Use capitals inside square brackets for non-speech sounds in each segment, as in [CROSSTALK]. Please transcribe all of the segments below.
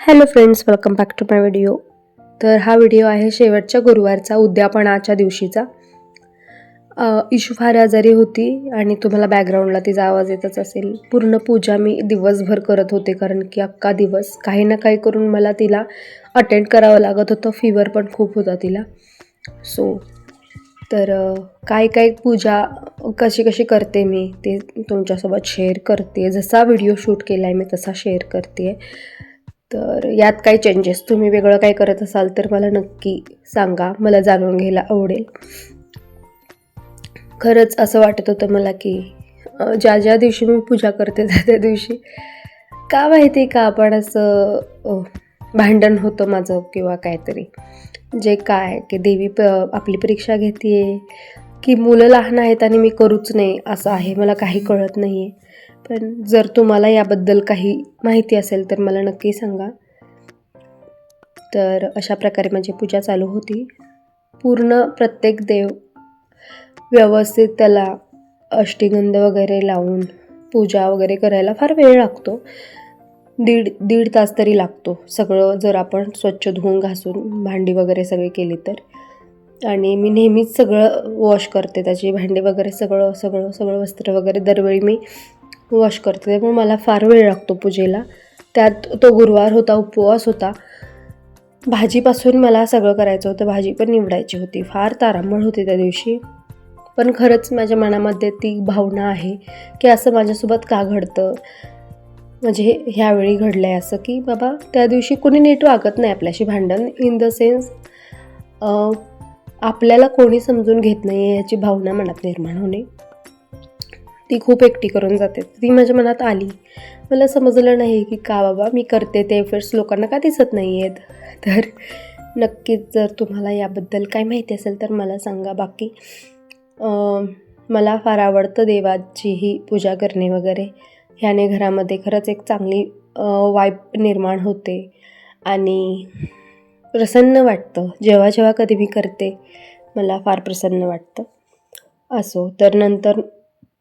Hello friends welcome back to my video. तर हा video आहे शेवटच्या गुरुवारचा उद्यापनाच्या दिवशीचा. इशू फार आजारी होती आणि तुम्हाला बॅकग्राऊंडला तिचा आवाज येतच असेल. पूर्ण पूजा मी दिवसभर करत होते कारण की अख्खा दिवस काही ना काही करून मला तिला अटेंड करावं लागत होतं. फिवर पण खूप होता तिला. सो तर काय काय पूजा कशी कशी करते मी ते तुमच्यासोबत शेअर करते. जसा व्हिडिओ शूट केला आहे मी तसा शेअर करते. आहे तर यात काही चेंजेस तुम्ही वेगळं काय करत असाल तर मला नक्की सांगा. मला जाणून घ्यायला आवडेल. खरंच असं वाटत होतं मला की ज्या ज्या दिवशी मी पूजा करते त्या त्या दिवशी का माहिती का आपण असं भांडण होतं माझं किंवा काहीतरी. जे काय की देवी प आपली परीक्षा घेते की मुलं लहान आहेत आणि मी करूच नाही असं आहे. मला काही कळत नाही आहे पण जर तुम्हाला याबद्दल काही माहिती असेल तर मला नक्की सांगा. तर अशा प्रकारे माझी पूजा चालू होती. पूर्ण प्रत्येक देव व्यवस्थित त्याला अष्टीगंध वगैरे लावून पूजा वगैरे करायला फार वेळ लागतो. दीड दीड तास तरी लागतो. सगळं जर आपण स्वच्छ धुवून घासून भांडी वगैरे सगळी केली तर. आणि मी नेहमीच सगळं वॉश करते. त्याची भांडी वगैरे सगळं सगळं सगळं वस्त्र वगैरे दरवेळी मी वॉश करते. त्यामुळे मला फार वेळ लागतो पूजेला. त्यात तो गुरुवार होता उपवास होता. भाजीपासून मला सगळं करायचं होतं. भाजी पण निवडायची होती. फार तारांबळ होती त्या दिवशी. पण खरंच माझ्या मनामध्ये ती भावना आहे की असं माझ्यासोबत का घडतं? म्हणजे हे ह्यावेळी घडलं आहे असं की बाबा त्या दिवशी कोणी नीट वागत नाही आपल्याशी भांडण. इन द सेन्स आपल्याला कोणी समजून घेत नाही याची भावना मनात निर्माण होणे. ती खूप एकटी करून जाते. ती माझ्या मनात आली. मला समजलं नाही की का बाबा मी करते ते एफर्ट्स लोकांना का दिसत नाही आहेत तर नक्कीच जर तुम्हाला याबद्दल काय माहिती असेल तर मला सांगा. बाकी मला फार आवडतं देवाची ही पूजा करणे वगैरे. ह्याने घरामध्ये खरंच एक चांगली वाईब निर्माण होते आणि प्रसन्न वाटतं. जेव्हा जेव्हा कधी मी करते मला फार प्रसन्न वाटतं. असो तर नंतर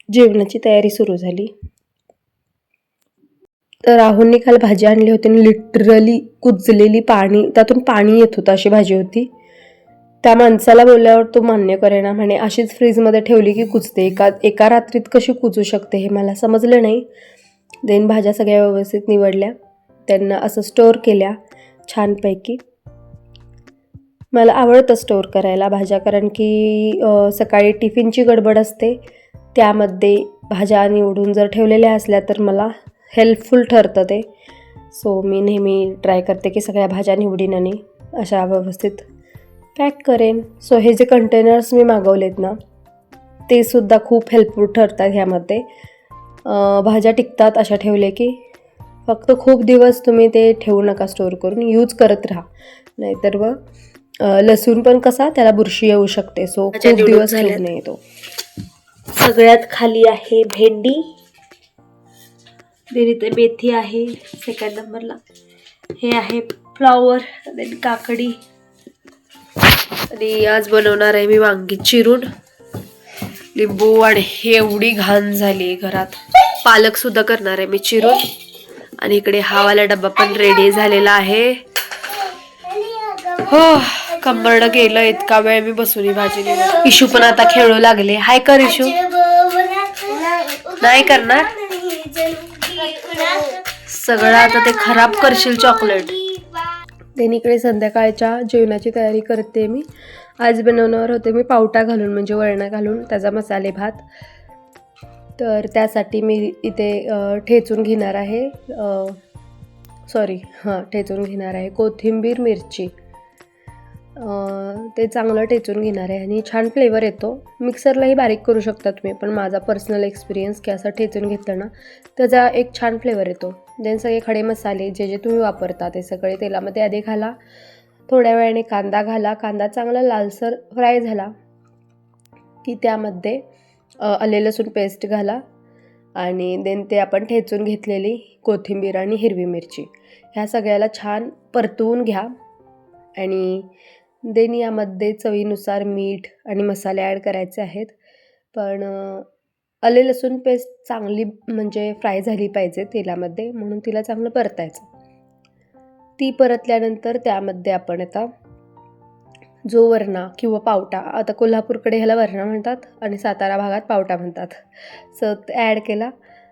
जेवणाची तयारी सुरू झाली. तर राहुलने काल भाजी आणली होती आणि लिटरली कुजलेली पाणी त्यातून पाणी येत होतं अशी भाजी होती. त्या माणसाला बोलल्यावर तो मान्य करेना म्हणे अशीच फ्रीजमध्ये ठेवली की कुजते. एका एका रात्रीत कशी कुजू शकते हे मला समजलं नाही. देन भाज्या सगळ्या व्यवस्थित निवडल्या. त्यांना असं स्टोअर केल्या छानपैकी. मला आवडतं स्टोअर करायला भाज्या कारण की सकाळी टिफिनची गडबड असते. त्यामध्ये भाज्या निवडून जर ठेवलेल्या असल्या तर मला हेल्पफुल ठरतं ते. सो मी नेहमी ट्राय करते की सगळ्या भाज्या निवडीन आणि अशा व्यवस्थित पॅक करेन. सो हे जे कंटेनर्स मी मागवलेत ना ते सुद्धा खूप हेल्पफुल ठरतात ह्यामध्ये. भाज्या टिकतात अशा ठेवले की फक्त खूप दिवस तुम्ही ते ठेवू नका स्टोअर करून यूज करत राहा. नाहीतर व लसूण पण कसा त्याला बुरशी येऊ शकते. सो खूप दिवस ठेवू. नये तो. सगळ्यात खाली आहे भेंडी. देन इथे मेथी आहे सेकंड नंबरला हे आहे फ्लॉवर देन काकडी. आणि आज बनवणार आहे मी वांगी चिरून. लिंबू आणि हे एवढी घाण झाली घरात. पालक सुद्धा करणार आहे मी चिरून. आणि इकडे हावाला डब्बा पण रेडी झालेला आहे. हो. कंबरड गेलं इतका वेळ मी बसून भाजी इशू पण आता खेळू लागले. हाय कर इशू. नाही करणार? सगळं आता ते खराब करशील चॉकलेट देन इकडे संध्याकाळच्या जेवणाची तयारी करते मी. आज बनवणार होते मी पावटा घालून म्हणजे वळणा घालून त्याचा मसाले भात. तर त्यासाठी मी इथे ठेचून घेणार आहे सॉरी हां ठेचून घेणार आहे कोथिंबीर मिरची. ते चांगलं ठेचून घेणार आहे आणि छान फ्लेवर येतो. मिक्सरलाही बारीक करू शकता तुम्ही पण माझा पर्सनल एक्सपिरियन्स की असं ठेचून घेतलं ना त्याचा एक छान फ्लेवर येतो. देन सगळे खडे मसाले जे जे तुम्ही वापरता ते सगळे तेलामध्ये आधी घाला. थोड्या वेळाने कांदा घाला. कांदा चांगला लालसर फ्राय झाला की त्यामध्ये आले लसूण पेस्ट घाला आणि देन ते आपण ठेचून घेतलेली कोथिंबीर आणि हिरवी मिरची. ह्या सगळ्याला छान परतवून घ्या आणि देन यामध्ये चवीनुसार मीठ आणि मसाले ॲड करायचे आहेत. पण आले लसूण पेस्ट चांगली म्हणजे फ्राय झाली पाहिजे तेलामध्ये म्हणून तिला चांगलं परतायचं. ती परतल्यानंतर त्यामध्ये आपण आता जो वरणा किंवा पावटा आता कोल्हापूरकडे ह्याला वरणा म्हणतात आणि सातारा भागात पावटा म्हणतात. सो ॲड केला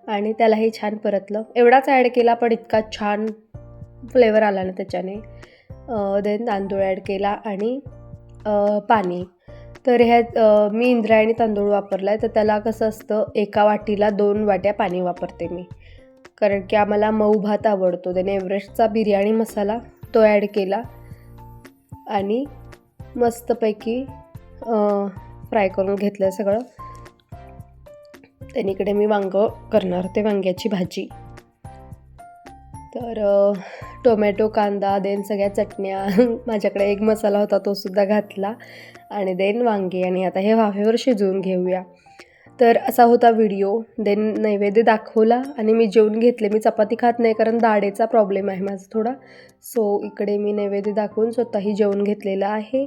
आणि त्यालाही छान परतलं. एवढाच ॲड केला पण इतका छान फ्लेवर आला ना त्याच्याने. देन तांदूळ ॲड केला आणि पाणी. तर ह्यात मी इंद्रायणी तांदूळ वापरला आहे तर त्याला कसं असतं एका वाटीला दोन वाट्या पाणी वापरते मी. कारण की आम्हाला मऊ भात आवडतो. त्याने एव्हरेस्टचा बिर्याणी मसाला तो ॲड केला आणि मस्तपैकी फ्राय करून घेतलं सगळं. त्याने इकडे मी वांगं करणार होते वांग्याची भाजी. तर टोमॅटो कांदा देन सगळ्या चटण्या. [LAUGHS] माझ्याकडे एक मसाला होता तो सुद्धा घातला. आणि देन वांगे. आणि आता हे वाफेवर शिजवून घेऊया. तर असा होता व्हिडिओ. देन नैवेद्य दाखवला आणि मी जेवून घेतले. मी चपाती खात नाही कारण दाढेचा प्रॉब्लेम आहे माझा थोडा. सो इकडे मी नैवेद्य दाखवून स्वतःही जेवून घेतलेला आहे.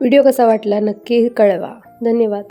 व्हिडिओ कसा वाटला नक्की कळवा. धन्यवाद.